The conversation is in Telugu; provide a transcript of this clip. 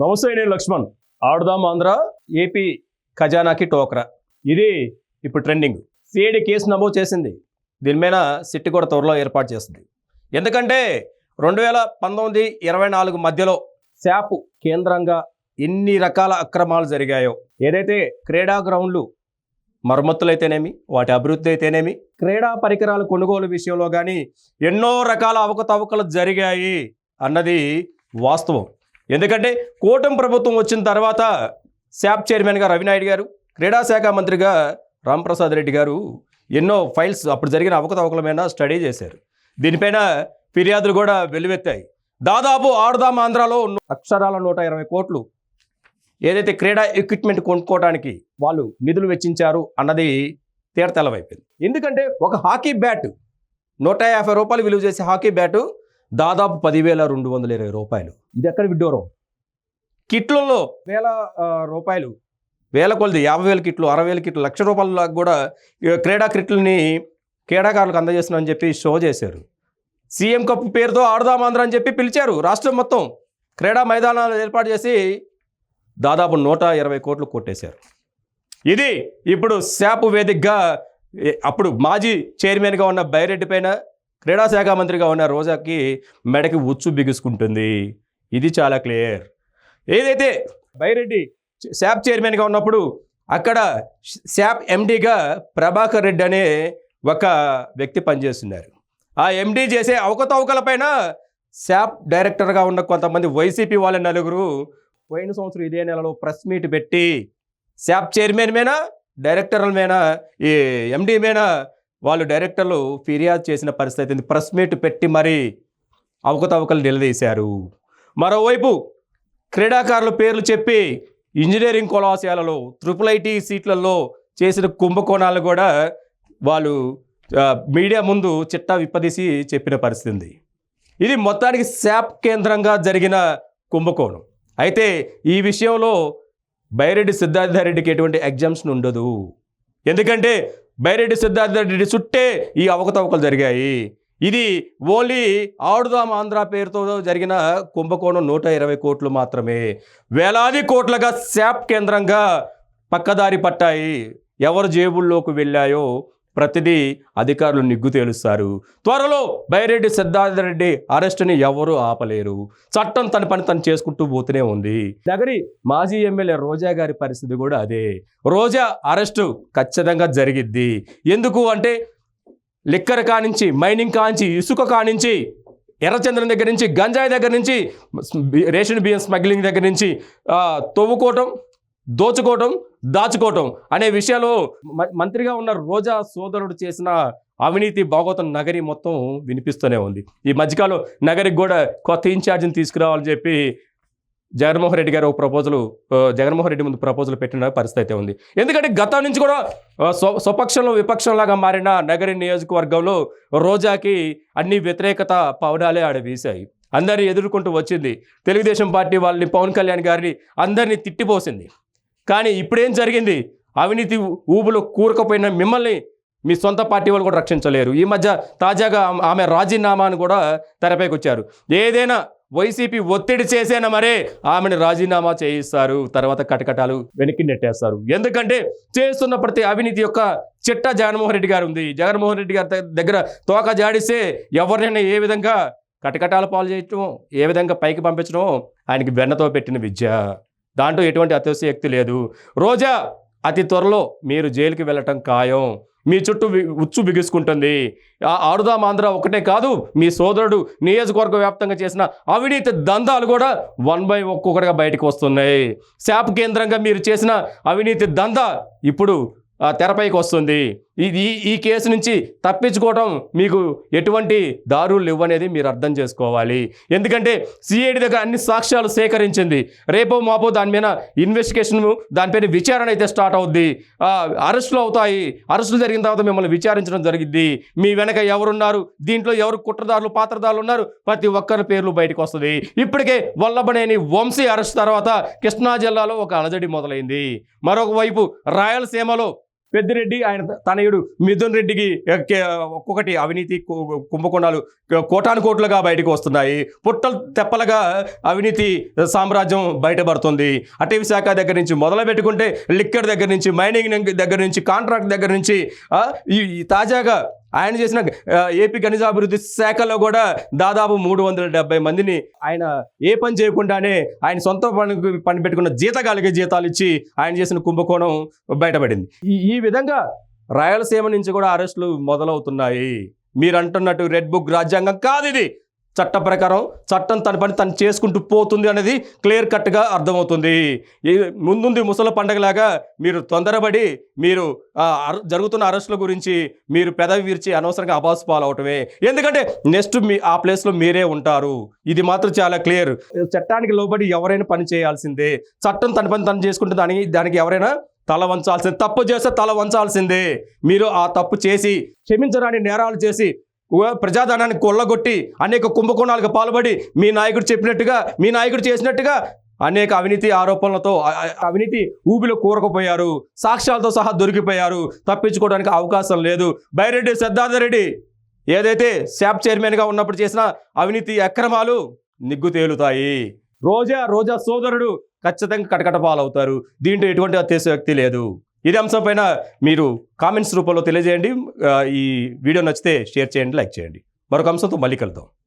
నమస్తే నేను లక్ష్మణ్. ఆడుదాం ఆంధ్ర ఏపీ ఖజానాకి టోక్రా. ఇది ఇప్పుడు ట్రెండింగ్. సిఐడి కేసు నమోదు చేసింది. దీని మీద సిట్టి కూడా త్వరలో ఏర్పాటు చేస్తుంది. ఎందుకంటే రెండు వేల పంతొమ్మిది ఇరవై నాలుగు మధ్యలో శాపు కేంద్రంగా ఎన్ని రకాల అక్రమాలు జరిగాయో ఏదైతే క్రీడా గ్రౌండ్లు మరమ్మతులైతేనేమి వాటి అభివృద్ధి అయితేనేమి క్రీడా పరికరాల కొనుగోలు విషయంలో కానీ ఎన్నో రకాల అవకతవకలు జరిగాయి అన్నది వాస్తవం. ఎందుకంటే కూటమి ప్రభుత్వం వచ్చిన తర్వాత శాప్ చైర్మన్గా రవినాయుడు గారు క్రీడా శాఖ మంత్రిగా రాంప్రసాద్ రెడ్డి గారు ఎన్నో ఫైల్స్ అప్పుడు జరిగిన అవకతవకల మీద స్టడీ చేశారు. దీనిపైన ఫిర్యాదులు కూడా వెల్లువెత్తాయి. దాదాపు ఆడుదాం ఆంధ్రాలో అక్షరాల నూట ఇరవై కోట్లు ఏదైతే క్రీడా ఎక్విప్మెంట్ కొనుక్కోవడానికి వాళ్ళు నిధులు వెచ్చించారు అన్నది తేడతెల్లవైపోయింది ఎందుకంటే ఒక హాకీ బ్యాట్ నూట యాభై రూపాయలు విలువ చేసే హాకీ బ్యాటు దాదాపు పదివేల రెండు వందల ఇరవై రూపాయలు. ఇది ఎక్కడ విడ్డూరం కిట్లలో వేల రూపాయలు. వేల కొలది యాభై వేల కిట్లు అరవై వేల కిట్లు లక్ష రూపాయల కూడా క్రీడా కిట్లని క్రీడాకారులకు అందజేస్తున్నామని చెప్పి షో చేశారు. సీఎం కప్ పేరుతో ఆడదామాంధ్ర అని చెప్పి పిలిచారు. రాష్ట్రం మొత్తం క్రీడా మైదానాలు ఏర్పాటు చేసి దాదాపు నూట ఇరవై కోట్లు కొట్టేశారు. ఇది ఇప్పుడు శాప్ వేదికగా అప్పుడు మాజీ చైర్మన్గా ఉన్న బైరెడ్డి పైన క్రీడా శాఖ మంత్రిగా ఉన్న రోజాకి మెడకి ఉచ్చు బిగుసుకుంటుంది. ఇది చాలా క్లియర్. ఏదైతే బైరెడ్డి శాప్ చైర్మన్గా ఉన్నప్పుడు అక్కడ శాప్ ఎండీగా ప్రభాకర్ రెడ్డి అనే ఒక వ్యక్తి పనిచేస్తున్నారు. ఆ ఎండీ చేసే అవకతవకలపైన శాప్ డైరెక్టర్గా ఉన్న కొంతమంది వైసీపీ వాళ్ళ నలుగురు పోయిన సంవత్సరం ఇదే నెలలో ప్రెస్ మీట్ పెట్టి శాప్ చైర్మన్ మేనా డైరెక్టర్ల మేనా ఈ ఎండీ మేనా వాళ్ళు డైరెక్టర్లు ఫిర్యాదు చేసిన పరిస్థితి ఉంది. ప్రెస్ మీట్ పెట్టి మరీ అవకతవకలు నిలదీశారు. మరోవైపు క్రీడాకారుల పేర్లు చెప్పి ఇంజనీరింగ్ కళాశాలలో ట్రిపుల్ ఐటీ సీట్లలో చేసిన కుంభకోణాలు కూడా వాళ్ళు మీడియా ముందు చిట్టా విప్పదీసి చెప్పిన పరిస్థితి ఉంది. ఇది మొత్తానికి శాప్ కేంద్రంగా జరిగిన కుంభకోణం. అయితే ఈ విషయంలో బైరెడ్డి సిద్ధార్థరెడ్డికి ఎటువంటి ఎగ్జామ్షన్ ఉండదు. ఎందుకంటే బైరెడ్డి సిద్ధార్థరెడ్డి చుట్టే ఈ అవకతవకలు జరిగాయి. ఇది ఓన్లీ ఆడుదాం ఆంధ్ర పేరుతో జరిగిన కుంభకోణం నూట ఇరవై కోట్లు మాత్రమే. వేలాది కోట్లుగా శాప్ కేంద్రంగా పక్కదారి పట్టాయి. ఎవరు జేబుల్లోకి వెళ్ళాయో ప్రతిదీ అధికారులు నిగ్గు తేలుస్తారు. త్వరలో బైరెడ్డి సిద్ధార్థ రెడ్డి అరెస్టుని ఎవరూ ఆపలేరు. చట్టం తన పని తను చేసుకుంటూ పోతూనే ఉంది. నగరి మాజీ ఎమ్మెల్యే రోజా గారి పరిస్థితి కూడా అదే. రోజా అరెస్టు ఖచ్చితంగా జరిగిద్ది. ఎందుకు అంటే లిక్కర్ కానించి మైనింగ్ కానించి ఇసుక కానించి ఎర్రచంద్రం దగ్గర నుంచి గంజాయి దగ్గర నుంచి రేషన్ బియ్యం స్మగ్లింగ్ దగ్గర నుంచి తవ్వుకోవటం దోచుకోవటం దాచుకోవటం అనే విషయాలు మ- మంత్రిగా ఉన్న రోజా సోదరుడు చేసిన అవినీతి భాగవతం నగరి మొత్తం వినిపిస్తూనే ఉంది. ఈ మధ్యకాలం నగరికి కూడా కొత్త ఇన్ఛార్జిని తీసుకురావాలని చెప్పి జగన్మోహన్ రెడ్డి గారు ఒక ప్రపోజల్ జగన్మోహన్ రెడ్డి ముందు ప్రపోజల్ పెట్టిన పరిస్థితి అయితే ఉంది. ఎందుకంటే గతం నుంచి కూడా స్వ స్వపక్షంలో విపక్షంలాగా మారిన నగరి నియోజకవర్గంలో రోజాకి అన్ని వ్యతిరేకత పవనాలే ఆడ వీశాయి. అందరిని ఎదుర్కొంటూ వచ్చింది. తెలుగుదేశం పార్టీ వాళ్ళని పవన్ కళ్యాణ్ గారిని అందరినీ తిట్టిపోసింది. కానీ ఇప్పుడేం జరిగింది? అవినీతి ఊబులో కూరకపోయిన మిమ్మల్ని మీ సొంత పార్టీ వాళ్ళు కూడా రక్షించలేరు. ఈ మధ్య తాజాగా ఆమె- రాజీనామాను కూడా తెరపైకి వచ్చారు ఏదైనా వైసీపీ ఒత్తిడి చేసేనా మరే? ఆమెను రాజీనామా చేయిస్తారు. తర్వాత కటకటాలు వెనక్కి నెట్టేస్తారు. ఎందుకంటే చేస్తున్న ప్రతి అవినీతి యొక్క చిట్ట జగన్మోహన్ రెడ్డి గారు ఉంది. జగన్మోహన్ రెడ్డి గారి దగ్గర తోక జాడిస్తే ఎవరినైనా ఏ విధంగా కటకటాలు పాలు చేయటం ఏ విధంగా పైకి పంపించడం ఆయనకి వెన్నతో పెట్టిన విద్య. దాంట్లో ఎటువంటి అతిశయక్తి లేదు. రోజా అతి త్వరలో మీరు జైలుకి వెళ్ళటం ఖాయం. మీ చుట్టూ ఉచ్చు బిగుసుకుంటుంది. ఆ ఆడుదాం ఆంధ్ర ఒకటే కాదు మీ సోదరుడు నియోజకవర్గ వ్యాప్తంగా చేసిన అవినీతి దందాలు కూడా వన్ బై ఒక్కొక్కటిగా బయటకు వస్తున్నాయి. శాప్ కేంద్రంగా మీరు చేసిన అవినీతి దందా ఇప్పుడు తెరపైకి వస్తుంది. ఇది ఈ- కేసు నుంచి తప్పించుకోవడం మీకు ఎటువంటి దారులు ఇవ్వనేది మీరు అర్థం చేసుకోవాలి. ఎందుకంటే సిఐడి దగ్గర అన్ని సాక్ష్యాలు సేకరించింది. రేపో మాపో దాని మీద ఇన్వెస్టిగేషన్ దానిపైన విచారణ అయితే స్టార్ట్ అవుద్ది. అరెస్టులు అవుతాయి. అరెస్టులు జరిగిన తర్వాత మిమ్మల్ని విచారించడం జరిగింది మీ వెనక ఎవరున్నారు? దీంట్లో ఎవరు కుట్రదారులు పాత్రదారులు ఉన్నారు? ప్రతి ఒక్కరి పేర్లు బయటకు వస్తుంది. ఇప్పటికే వల్లభనేని వంశీ అరెస్ట్ తర్వాత కృష్ణా జిల్లాలో ఒక అలజడి మొదలైంది. మరొకవైపు రాయలసీమలో పెద్దిరెడ్డి ఆయన తనయుడు మిథున్ రెడ్డికి ఒక్కొక్కటి అవినీతి కు- కుంభకోణాలు కోటాను కోట్లుగా బయటకు వస్తున్నాయి. పుట్టలు తెప్పలుగా అవినీతి సామ్రాజ్యం బయటపడుతుంది. అటవీ శాఖ దగ్గర నుంచి మొదలు పెట్టుకుంటే లిక్కర్ దగ్గర నుంచి మైనింగ్ దగ్గర నుంచి కాంట్రాక్ట్ దగ్గర నుంచి ఈ తాజాగా ఆయన చేసిన ఏపీ ఖనిజాభివృద్ధి శాఖలో కూడా దాదాపు మూడు వందల డెబ్బై మందిని ఆయన ఏ పని చేయకుండానే ఆయన సొంత పని పని పెట్టుకున్న జీతగాలికి జీతాలు ఇచ్చి ఆయన చేసిన కుంభకోణం బయటపడింది. ఈ ఈ విధంగా రాయలసీమ నుంచి కూడా అరెస్టులు మొదలవుతున్నాయి. మీరు అంటున్నట్టు రెడ్ బుక్ రాజ్యాంగం కాదు ఇది. చట్ట ప్రకారం చట్టం తన పని తను చేసుకుంటూ పోతుంది అనేది క్లియర్ కట్గా అర్థమవుతుంది. ఈ ముందుంది ముసల పండగలాగా మీరు తొందరపడి మీరు అర- జరుగుతున్న అరెస్టుల గురించి మీరు పెదవి విరిచి అనవసరంగా అబాస్ పాలవటమే. ఎందుకంటే నెక్స్ట్ మీ ఆ ప్లేస్లో మీరే ఉంటారు. ఇది మాత్రం చాలా క్లియర్. చట్టానికి లోబడి ఎవరైనా పని చేయాల్సిందే. చట్టం తన పని తను చేసుకుంటే దానికి దానికి ఎవరైనా తల వంచాల్సిందే. తప్పు చేస్తే తల వంచాల్సిందే. మీరు ఆ తప్పు చేసి క్షమించరాని నేరాలు చేసి ప్రజాధనాన్ని కొల్లగొట్టి అనేక కుంభకోణాలకు పాల్పడి మీ నాయకుడు చెప్పినట్టుగా మీ నాయకుడు చేసినట్టుగా అనేక అవినీతి ఆరోపణలతో అవినీతి ఊబిలో కూరకపోయారు సాక్ష్యాలతో సహా దొరికిపోయారు. తప్పించుకోవడానికి అవకాశం లేదు. బైరెడ్డి సిద్ధార్థ రెడ్డి ఏదైతే శాప్ చైర్మన్గా ఉన్నప్పుడు చేసిన అవినీతి అక్రమాలు నిగ్గు తేలుతాయి. రోజా రోజా సోదరుడు ఖచ్చితంగా కటకట పాలవుతారు. దీంట్లో ఎటువంటి అత్యశక్తి లేదు. ఇది అంశం పైన మీరు కామెంట్స్ రూపంలో తెలియజేయండి. ఈ వీడియో నచ్చితే షేర్ చేయండి లైక్ చేయండి. మరొక అంశంతో మళ్ళీ కలుద్దాం.